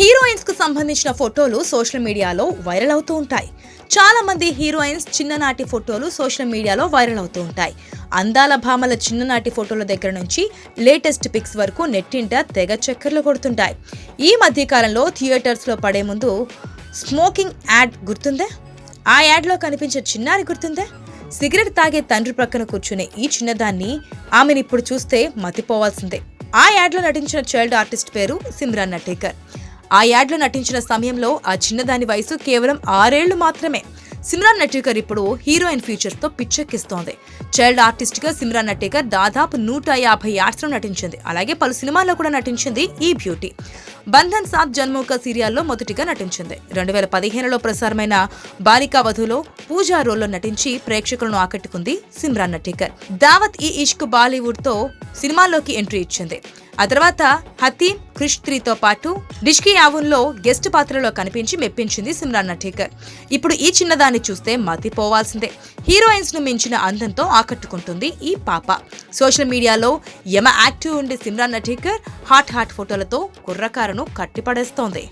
హీరోయిన్స్కు సంబంధించిన ఫోటోలు సోషల్ మీడియాలో వైరల్ అవుతూ ఉంటాయి. చాలా మంది హీరోయిన్స్ చిన్ననాటి ఫోటోలు సోషల్ మీడియాలో వైరల్ అవుతూ ఉంటాయి. అందాల భామల చిన్ననాటి ఫోటోల దగ్గర నుంచి లేటెస్ట్ పిక్స్ వరకు నెట్టింట తెగ చక్కర్లు కొడుతుంటాయి. ఈ మధ్య కాలంలో థియేటర్స్లో పడే ముందు స్మోకింగ్ యాడ్ గుర్తుందే? ఆ యాడ్లో కనిపించే చిన్నారి గుర్తుందే? సిగరెట్ తాగే తండ్రి ప్రక్కన కూర్చునే ఈ చిన్నదాన్ని ఆమెను ఇప్పుడు చూస్తే మతిపోవాల్సిందే. ఆ యాడ్లో నటించిన చైల్డ్ ఆర్టిస్ట్ పేరు సిమ్రాన్ నటేకర్. ఆ యాడ్లో నటించిన సమయంలో ఆ చిన్నదాని వయసు కేవలం ఆరేళ్ళు మాత్రమే. సిమ్రాన్ నటేకర్ ఇప్పుడు హీరోయిన్ ఫీచర్స్తో పిచ్చెక్కిస్తోంది. చైల్డ్ ఆర్టిస్ట్గా సిమ్రాన్ నటేకర్ దాదాపు నూట యాభై యాడ్స్లో నటించింది. అలాగే పలు సినిమాల్లో కూడా నటించింది ఈ బ్యూటీ. బంధన్ సాత్ జన్మోక సీరియాల్లో మొదటిగా నటించింది. రెండు వేల పదిహేనులో ప్రసారమైన బాలికా వధులో పూజా రోల్లో నటించి ప్రేక్షకులను ఆకట్టుకుంది సిమ్రాన్ నటేకర్. దావత్ ఈ ఇష్క్ బాలీవుడ్తో సినిమాల్లోకి ఎంట్రీ ఇచ్చింది. ఆ తర్వాత హతీమ్ క్రిష్ త్రీతో పాటు డిష్కి యావున్లో గెస్ట్ పాత్రలో కనిపించి మెప్పించింది సిమ్రాన్ నటేకర్. ఇప్పుడు ఈ చిన్నదాన్ని చూస్తే మతిపోవాల్సిందే. హీరోయిన్స్ను మించిన అందంతో ఆకట్టుకుంటుంది ఈ పాప. సోషల్ మీడియాలో యమ యాక్టివ్ ఉండే సిమ్రాన్ నటేకర్ హాట్ హాట్ ఫోటోలతో కుర్రకారును కట్టిపడేస్తోంది.